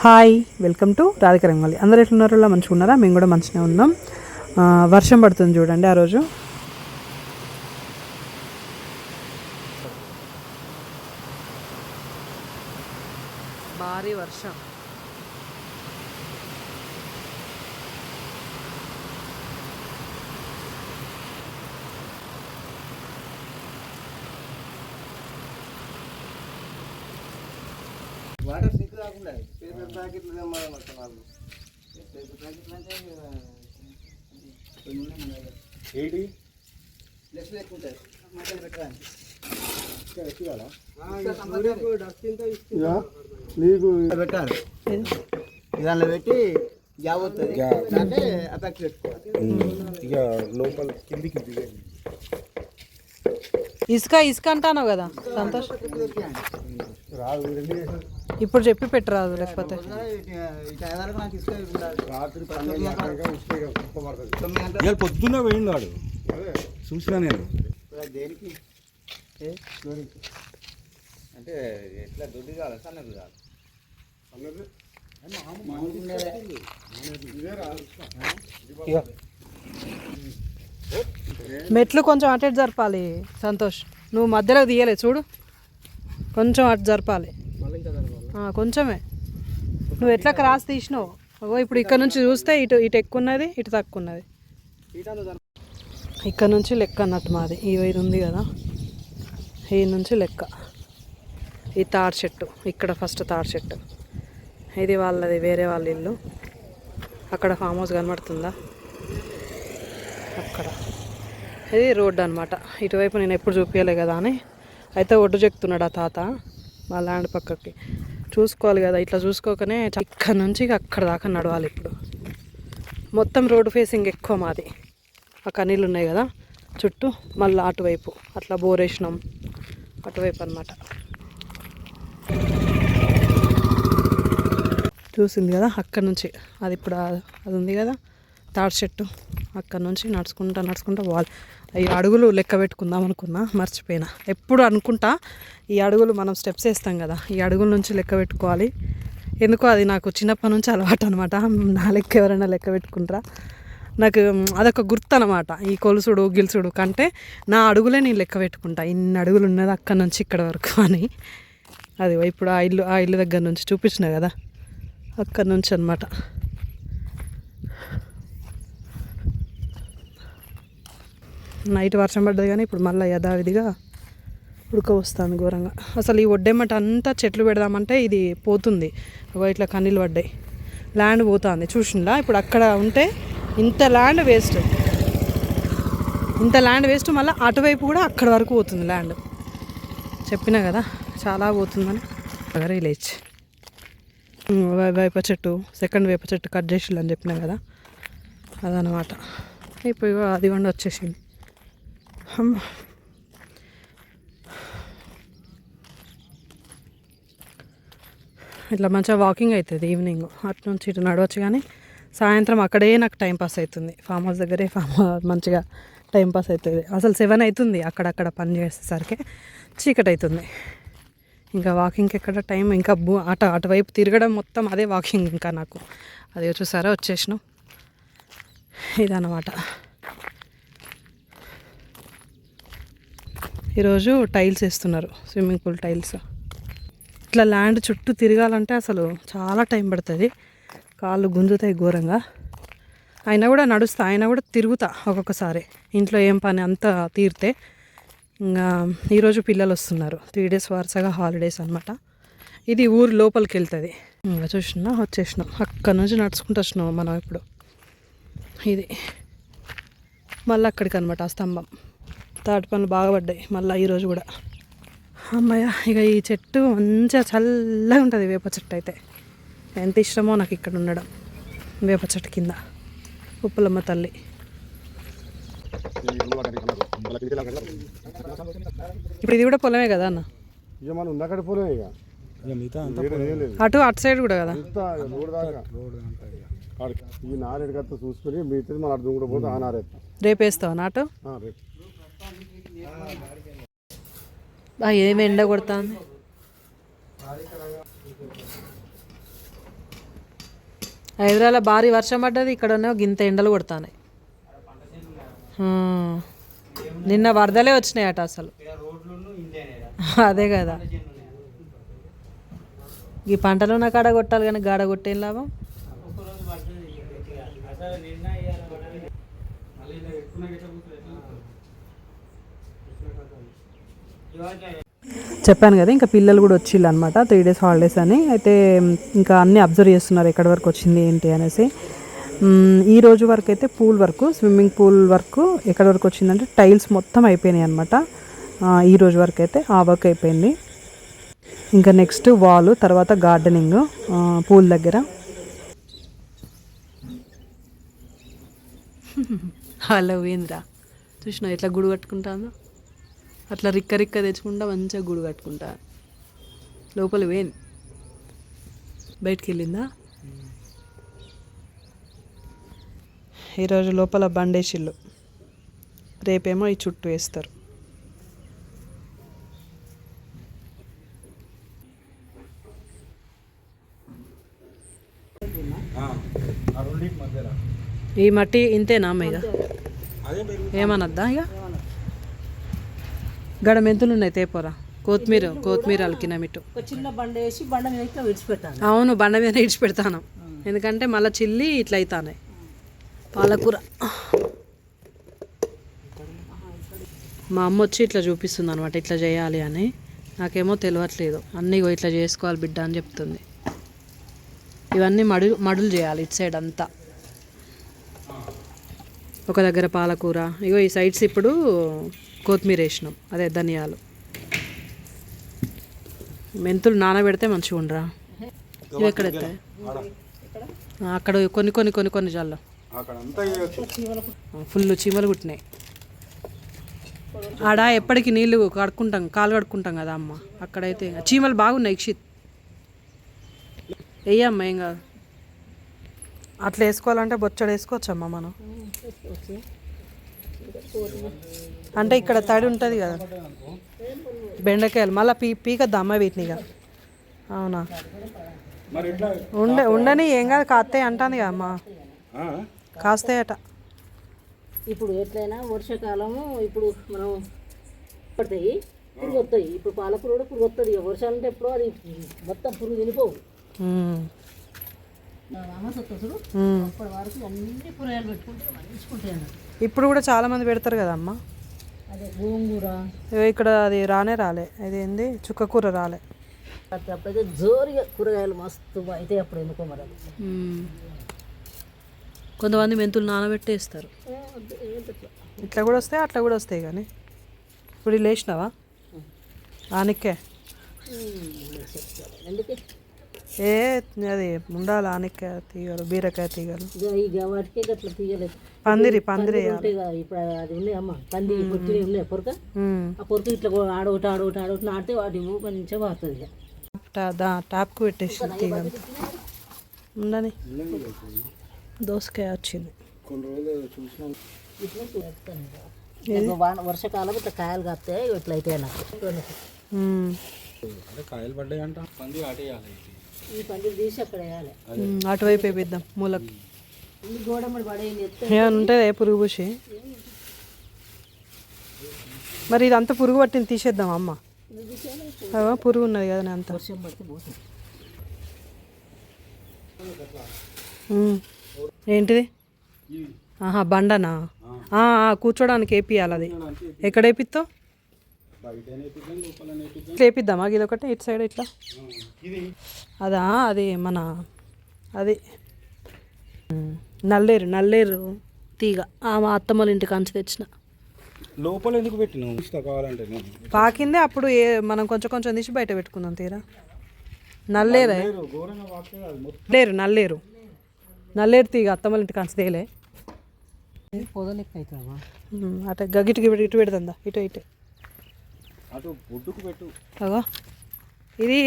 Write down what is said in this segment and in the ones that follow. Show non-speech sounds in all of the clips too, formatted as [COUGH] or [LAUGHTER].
Hi welcome to Radhika Rangavalli అందరు ఎట్లున్నారో మంచిగా ఉన్నారా మేము కూడా మంచిగా ఉన్నాం. వర్షం పడుతుంది చూడండి ఆ రోజు. భారీ వర్షం. ప్యాకెట్లు తెమ్మని ప్యాకెట్లు అంటే దగ్గర. ఏంటి ప్లస్ ఎక్కువ ఉంటాయి. మధ్యలో పెట్టడానికి. ఇక నీకు పెట్టాలి. దానిలో పెట్టి జాబ్ వస్తుంది అంటే పెట్టుకోవాలి ఇక లోపల కిందికి దిగండి ఇసుక ఇసుక అంటాను కదా సంతోష్. రాదు ఇప్పుడు చెప్పి పెట్టరాదు లేకపోతే. ఇవాళ పొద్దున్న పోయిండు వాడు. చూసినా నేను. దేనికి ఏ స్టోరీకి అంటే ఎట్లా దొడ్డి కావాలి? సన్నది రాదు మెట్లు కొంచెం అటు ఇటు జరపాలి సంతోష్. నువ్వు మధ్యలో తీయలే చూడు. కొంచెం అటు జరపాలి. కొంచెమే. నువ్వు ఎట్లా క్రాస్ తీసినావు? అగో ఇప్పుడు ఇక్కడ నుంచి చూస్తే ఇటు ఇటు ఎక్కువ ఉన్నది ఇటు తక్కువ ఉన్నది ఇక్కడ నుంచి లెక్క అన్నట్టు మాది. ఈ వైరు ఉంది కదా. ఈ నుంచి లెక్క. ఈ తాడు చెట్టు. ఇక్కడ ఫస్ట్ తాడు చెట్టు. ఇది వాళ్ళది వేరే వాళ్ళ ఇల్లు. అక్కడ ఫామ్ హౌస్ కనబడుతుందా? అక్కడ. ఇది రోడ్డు అనమాట ఇటువైపు నేను ఎప్పుడు చూపించలే కదా అని. అయితే ఒడ్డు చెక్తున్నాడు ఆ తాత. మా ల్యాండ్ పక్కకి. చూసుకోవాలి కదా ఇట్లా చూసుకోకనే ఇక్కడ నుంచి అక్కడ దాకా నడవాలి ఇప్పుడు. మొత్తం రోడ్డు ఫేసింగ్ ఎక్కువ మాది. ఆ కనీళ్ళు ఉన్నాయి కదా చుట్టూ మళ్ళీ అటువైపు. అట్లా బోరేసినాం అటువైపు అనమాట చూసింది కదా అక్కడ నుంచి. అది ఇప్పుడు అది ఉంది కదా తాడి చెట్టు. అక్కడ నుంచి నడుచుకుంటా నడుచుకుంటా పోవాలి ఈ అడుగులు లెక్క పెట్టుకుందాం అనుకున్నా మర్చిపోయినా. ఎప్పుడు అనుకుంటా ఈ అడుగులు మనం స్టెప్స్ వేస్తాం కదా ఈ అడుగుల నుంచి లెక్క పెట్టుకోవాలి. ఎందుకో అది నాకు చిన్నప్పటి నుంచి అలవాటు అనమాట నా లెక్క ఎవరైనా లెక్క పెట్టుకుంటారా? నాకు అదొక గుర్తు అనమాట ఈ కొలుసుడు గిలుసుడు కంటే నా అడుగులే నేను లెక్క పెట్టుకుంటా. ఇన్ని అడుగులు ఉన్నది అక్కడ నుంచి ఇక్కడ వరకు అని. అది ఇప్పుడు ఆ ఇల్లు ఆ ఇల్లు దగ్గర నుంచి చూపించిన కదా అక్కడ నుంచి అనమాట నైట్ వర్షం పడ్డది కానీ ఇప్పుడు మళ్ళీ యథావిధిగా ఉడక వస్తుంది ఘోరంగా. అసలు ఈ ఒడ్డెమ్మట అంతా చెట్లు పెడదామంటే ఇది పోతుంది. ఇట్లా కన్నీళ్ళు పడ్డాయి. ల్యాండ్ పోతుంది. చూసిందా ఇప్పుడు అక్కడ ఉంటే ఇంత ల్యాండ్ వేస్ట్ ఇంత ల్యాండ్ వేస్ట్ మళ్ళీ అటువైపు కూడా అక్కడ వరకు పోతుంది ల్యాండ్ చెప్పినా కదా? చాలా పోతుందని. అగరే లేచి వేప చెట్టు సెకండ్ వేప చెట్టు కట్ చేసిల్లు అని చెప్పినా కదా? అదనమాట. ఇప్పుడు అది వండి వచ్చేసింది [SIGHS] ఇట్లా మంచిగా వాకింగ్ అవుతుంది ఈవినింగ్ అటు నుంచి ఇటు నడవచ్చు కానీ సాయంత్రం అక్కడే నాకు టైం పాస్ అవుతుంది. ఫామ్ హౌస్ దగ్గరే ఫామ్ మంచిగా టైం పాస్ అవుతుంది. అసలు సెవెన్ అవుతుంది అక్కడక్కడ పని చేసేసరికి. చీకటి అవుతుంది. ఇంకా వాకింగ్కి ఎక్కడ టైం ఇంకా బూ అట అటువైపు తిరగడం మొత్తం అదే వాకింగ్ ఇంకా నాకు. అదే చూసారా వచ్చేసినాం. ఇదన్నమాట. ఈరోజు టైల్స్ వేస్తున్నారు స్విమ్మింగ్ పూల్ టైల్స్. ఇట్లా ల్యాండ్ చుట్టూ తిరగాలంటే అసలు చాలా టైం పడుతుంది. కాళ్ళు గుంజుతాయి ఘోరంగా. అయినా కూడా నడుస్తా అయినా కూడా తిరుగుతా ఒక్కొక్కసారి. ఇంట్లో ఏం పని అంతా తీరితే ఇంకా ఈరోజు పిల్లలు వస్తున్నారు. త్రీ డేస్ వరుసగా హాలిడేస్ అనమాట ఇది ఊరు లోపలికి వెళ్తుంది. ఇంకా చూసినా వచ్చేసినాం. అక్కడ నుంచి నడుచుకుంటూ వచ్చినాం మనం ఇప్పుడు. ఇది మళ్ళీ అక్కడికి అనమాట ఆ స్తంభం. తాటి పనులు బాగా పడ్డాయి మళ్ళీ ఈరోజు కూడా. అమ్మయ్య ఇక ఈ చెట్టు మంచిగా చల్లగా ఉంటుంది వేప చెట్టు అయితే. ఎంత ఇష్టమో నాకు ఇక్కడ ఉండడం వేప చెట్టు కింద. ఉప్పులమ్మ తల్లి. ఇప్పుడు ఇది కూడా పొలమే కదా అన్న? అటు అటు సైడ్ కూడా కదా? అంతా రోడ్ దాకా. రోడ్ అంతా ఇక. ఆడికి. ఈ నారేడు కత్త చూసుకొని మిగతా మన అర్థం కూడా పోతే ఆ నారేస్తాం రేపు వేస్తావా నాటు? రేపు. ఏమి ఎండ కొడుతుంది? హైదరాబాద్లో భారీ వర్షం పడ్డది ఇక్కడనే గింత ఎండలు కొడతాయి నిన్న వరదలే వచ్చినాయి అట అసలు. అదే కదా. ఈ పంటలు ఉన్న కాడ కొట్టాలి కానీ గాడ కొట్టేం లాభం? నిన్న ఇవాళ పడలేదు. మళ్ళీ ఇలా ఎక్కువ గిట్ల కూర్చో ఎట్లా చెప్పాను కదా ఇంకా పిల్లలు కూడా వచ్చిళ్ళు అనమాట త్రీ డేస్ హాలిడేస్ అని. అయితే ఇంకా అన్నీ అబ్జర్వ్ చేస్తున్నారు ఎక్కడి వరకు వచ్చింది ఏంటి అనేసి. ఈ రోజు వరకు అయితే పూల్ వరకు స్విమ్మింగ్ పూల్ వరకు ఎక్కడి వరకు వచ్చిందంటే టైల్స్ మొత్తం అయిపోయినాయి అనమాట ఈ రోజు వరకు అయితే ఆ వర్క్ అయిపోయింది. ఇంకా నెక్స్ట్ వాల్ తర్వాత గార్డెనింగ్ పూల్ దగ్గర. హలో వీంద్ర చూసినా ఎట్లా గుడి కట్టుకుంటాను అట్లా రిక్క రిక్క తెచ్చుకుంటా మంచిగా గుడి కట్టుకుంటా. లోపల వేన్ బయటికి వెళ్ళిందా ఈరోజు లోపల బండేసిళ్ళు. రేపేమో ఈ చుట్టూ వేస్తారు. ఈ మట్టి ఇంతేనా అమ్మ ఇక ఏమనద్దా ఇక గడ మెంతులు ఉన్నాయి తేపోరా కొత్తిమీర కొత్తిమీర అలికిన మిట్టు. ఒక చిన్న బండ వేసి బండ మీద ఇట్లా విడిచిపెట్టాను అవును బండ మీద ఇడిచి పెడతాను ఎందుకంటే మళ్ళీ చిల్లి ఇట్లా అవుతాయి పాలకూర. మా అమ్మ వచ్చి ఇట్లా చూపిస్తుంది అనమాట ఇట్లా చేయాలి అని. నాకేమో తెలియట్లేదు అన్నీ ఇగో ఇట్లా చేసుకోవాలి బిడ్డ అని చెప్తుంది. ఇవన్నీ మడు మడులు చేయాలి ఇటు సైడ్ అంతా. ఒక దగ్గర పాలకూర. ఇగో ఈ సైడ్స్ ఇప్పుడు కొత్తిమీర వేసినాం. అదే ధనియాలు. మెంతులు నానబెడితే మంచిగా ఉండరా? ఇవి ఎక్కడ అక్కడ కొన్ని కొన్ని కొన్ని కొన్ని జల్లు. ఫుల్ చీమలు కుట్టినాయి. ఆడ ఎప్పటికి నీళ్ళు కడుక్కుంటాం కాలు కడుక్కుంటాం కదా అమ్మ. అక్కడైతే చీమలు బాగున్నాయి ఇక్షిత్. వెయ్యమ్మ ఏం కాదు. అట్లా వేసుకోవాలంటే బొచ్చడు వేసుకోవచ్చమ్మా మనం. అంటే ఇక్కడ తడి ఉంటుంది కదా. బెండకాయలు. మళ్ళీ పీ పీకద్దా అమ్మ వీటిని ఇక. అవునా? ఉండే ఉండని ఏం కాదు కాస్తాయి అంటాను కదా అమ్మ. ఆ? కాస్తాయట. ఇప్పుడు ఎట్లయినా వర్షాకాలము ఇప్పుడు మనం పడతాయి పురుగు వస్తాయి. ఇప్పుడు పాలకూర కూడా పురుగు వస్తుంది ఇక. వర్షాలు అంటే ఎప్పుడో అది మొత్తం పురుగు తినిపోవు. ఇప్పుడు కూడా చాలా మంది పెడతారు కదా అమ్మ? ఇక్కడ అది రానే రాలే. అది ఏంది? చుక్కకూర రాలే. అట్లా అప్పుడైతే జోరుగా కూరగాయలు మస్తు అయితే అప్పుడు ఎందుకో మరి. కొంతమంది మెంతులు నానబెట్టేస్తారు ఇట్లా? కూడా వస్తాయి? అట్లా కూడా వస్తాయి కానీ. ఇప్పుడు లేచినావా? ఆనిక్కే. ఎందుకే? ఏ అది ఉండాలి ఆనిక్కాయ తీగలు బీరకాయ తీగలు? ఇక ఈ వాటికి అట్లా తీయలేదు పందిరి పందిరి ఇప్పుడు అది ఉన్నాయి అమ్మ పంది పొట్టి ఉన్నాయి పొరక. ఆ పొరక ఇట్లా ఆడొకటి ఆడొకటి ఆడొకటి నాటితే వాటి మంచిగా పారుతుంది ఇక టా- దా టాప్కు పెట్టేసి తీగలు. ఉండని దోసకాయ వచ్చింది. వర్షాకాలం ఇట్లా కాయలు కాస్తే ఇట్లా అయితే నాకు? కాయలు పడ్డాయి అంట పంది ఆటేయాలి ఈ పందిరి తీసి అక్కడ వేయాలి. ఉమ్, అటువైపు వేపిద్దాం మూలకు. ఈ పడేయండి ఏమైనా ఉంటుంది పురుగు పూసి. మరి ఇదంతా పురుగు పట్టింది తీసేద్దాం అమ్మ. పురుగు ఉన్నది కదా అంత. వర్షం పడితే. ఏంటిది? ఆహా బండనా? ఆ, ఆ, కూర్చోడానికి వేపియాలి అది. ఎక్కడ వేపిస్తావు ఇట్లా వేపిద్దామా? ఇది ఒకటి ఇటు సైడ్ ఇట్లా. ఇది అదా అది మన అది. నల్లేరు నల్లేరు తీగ. ఆ, మా అత్తమ్మల ఇంటికి అంచి తెచ్చిన. లోపల ఎందుకు పెట్టినావు? ఇస్తా కావాలంటే నేను. పాకిందే అప్పుడు ఏ మనం కొంచెం కొంచెం తీసి బయట పెట్టుకుందాం తీరా. నల్లేరే. లేరు, నల్లేరు నల్లేరు. తీగ అత్తమ్మల ఇంటికి అంచి తేలే. ఉమ్, అటు గగిటికి ఇటు ఇటు పెడుతుందా ఇటు ఇటు. అటు పెట్టు. అగో. ఇది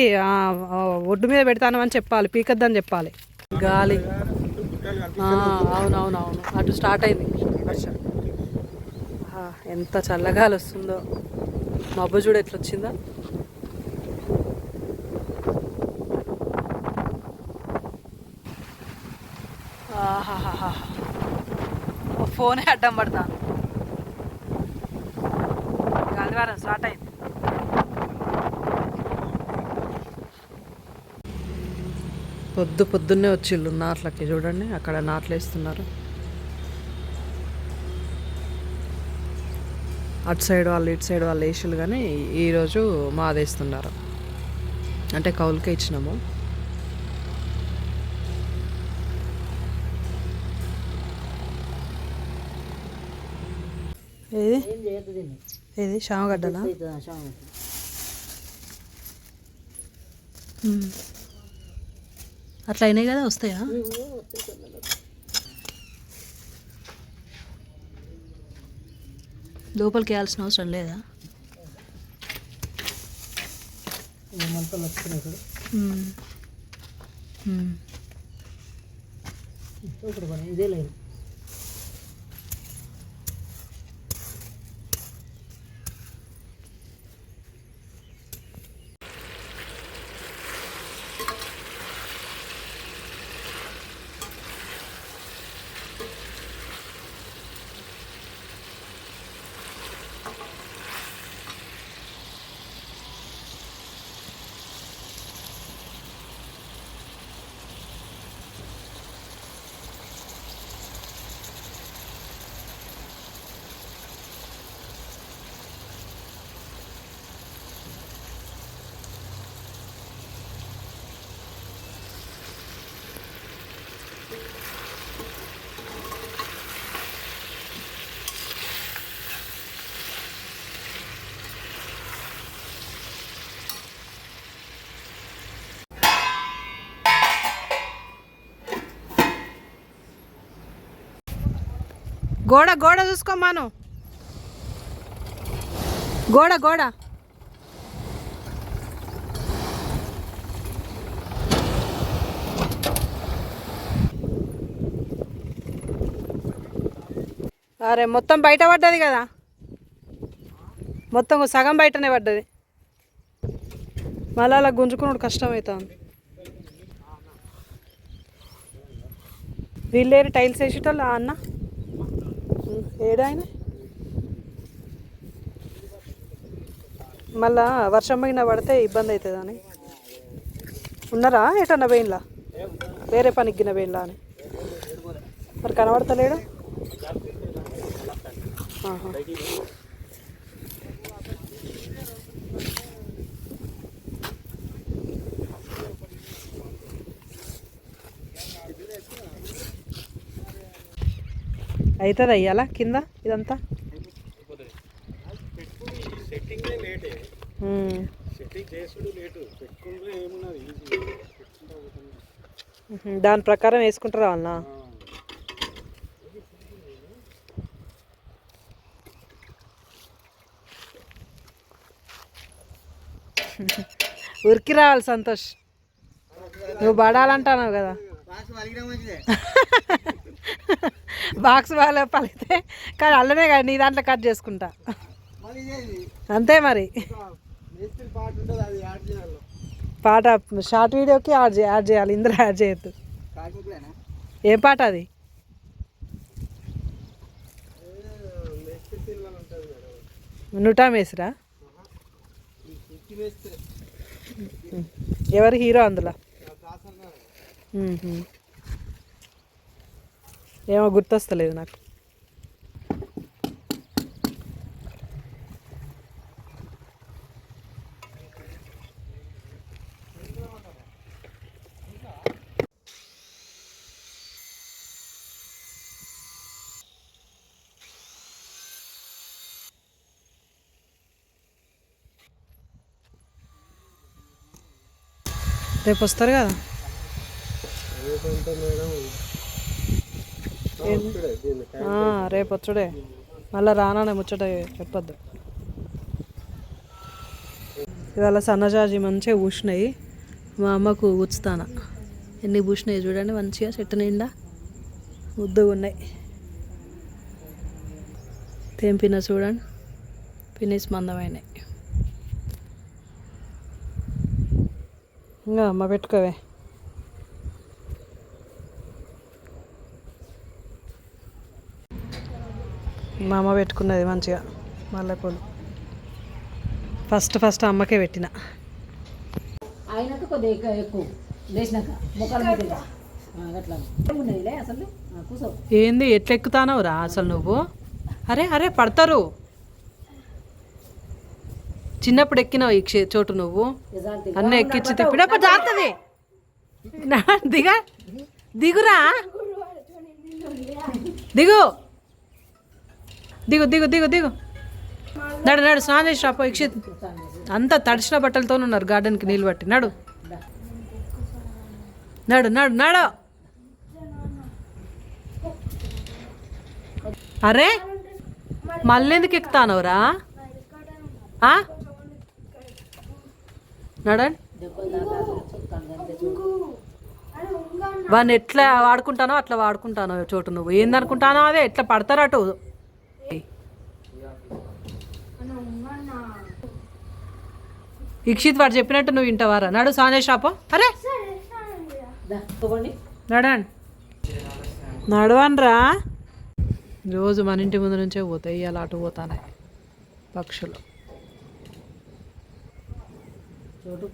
ఒడ్డు మీద పెడతాను అని చెప్పాలి పీకద్దని చెప్పాలి. గాలి. అవునవునవును అటు స్టార్ట్ అయింది. వర్షం ఎంత చల్లగాలి వస్తుందో. మబ్బు చూడు ఎట్లా వచ్చిందా ఫోనే అడ్డం పడతాను. గాలివారం స్టార్ట్ అయింది. పొద్దు పొద్దున్నే వచ్చిళ్ళు నాట్లకి చూడండి అక్కడ నాట్లు వేస్తున్నారు. అటు సైడ్ వాళ్ళు ఇటు సైడ్ వాళ్ళు వేసిళ్ళు కానీ ఈరోజు మాదేస్తున్నారు అంటే కౌలుకే ఇచ్చినాము. ఏది? ఏది? శామగడ్డలా అవుతుందా శామం అట్లా అయినాయి కదా వస్తాయా? లోపలికి వేయాల్సిన అవసరం లేదా? ఇప్పుడు ఇదే లేదు గోడ గోడ చూసుకోమాను గోడ గోడ. అరే మొత్తం బయట పడ్డది కదా. మొత్తం సగం బయటనే పడ్డది. మళ్ళీ అలా గుంజుకున్నాడు కష్టమవుతుంది వీళ్ళేరు టైల్స్ వేసేటోళ్ళు అన్న? ఏడాయన? మళ్ళా వర్షం పైన పడితే ఇబ్బంది అవుతుందని ఉన్నారా? ఎటన్నా పోయినలా? వేరే పనికి గిన పోయినలా అని. మరి కనబడతలేడు? అవుతుంది అయ్యాలా కింద ఇదంతా. దాని ప్రకారం వేసుకుంటారా అన్న? ఉరికి రావాలి సంతోష్. నువ్వు పడాలంటున్నావు కదా. [LAUGHS] బాక్స్ బాగా పలిగితే కానీ అల్లనే కదా నీ దాంట్లో కట్ చేసుకుంటా. అంతే మరి. పాట షార్ట్ వీడియోకి యాడ్ యాడ్ చేయాలి ఇందులో యాడ్ చేయొద్దు. ఏం పాట అది? నుటా మేసిరా ఎవరు హీరో అందులో. ఏమో గుర్తొస్తలేదు నాకు. రేపు వస్తారు కదా? రేపంటే మేడం రేపు వచ్చుడే. మళ్ళీ రానానే ముచ్చట చెప్పొద్దు. ఇవాళ సన్నజాజి మంచిగా పూసినాయి. మా అమ్మకు ఉచ్చుతాన ఎన్ని పూసినాయి చూడండి మంచిగా చెట్టు నిండా. ముద్దుగా ఉన్నాయి. తెంపిన చూడండి. ఫినిష్ మందమైనాయి. ఇంకా అమ్మ పెట్టుకోవే. మా అమ్మ పెట్టుకున్నది మంచిగా మల్లెపూలు. ఫస్ట్ ఫస్ట్ అమ్మకే పెట్టిన. అయినాక కొద్దిగా ఎక్కువ లేచినాక ఏంది ఎట్లా ఎక్కుతానవు రా అసలు నువ్వు? అరే అరే పడతారు. చిన్నప్పుడు ఎక్కినావు ఈ చోటు నువ్వు? అన్న ఎక్కించి తిప్పినప్పుడు జారుతుంది నా- దిగా. దిగురా. దిగు. దిగు దిగు దిగు దిగు. నడు నడు స్నానం చేసి రాపో ఇక్షిత్. అంతా తడిసిన బట్టలతో ఉన్నారు గార్డెన్కి నీళ్ళు పట్టి. నడు. నడు నడు నడు. అరే మళ్ళీ ఎందుకు ఎక్కుతానవరా నడండి. వాడిని ఎట్లా వాడుకుంటానో అట్లా వాడుకుంటానో చోటు నువ్వు. ఏందనుకుంటానో అదే ఎట్లా పడతారు అటు ఇక్షిత్ వాడు చెప్పినట్టు నువ్వు వింటావారా? నాడు సానే షాపు అరే! దా నడండి నడవనరా రోజు మన ఇంటి ముందు నుంచే పోతాయి ఇవాళ అటు పోతానే పక్షులు. చోటు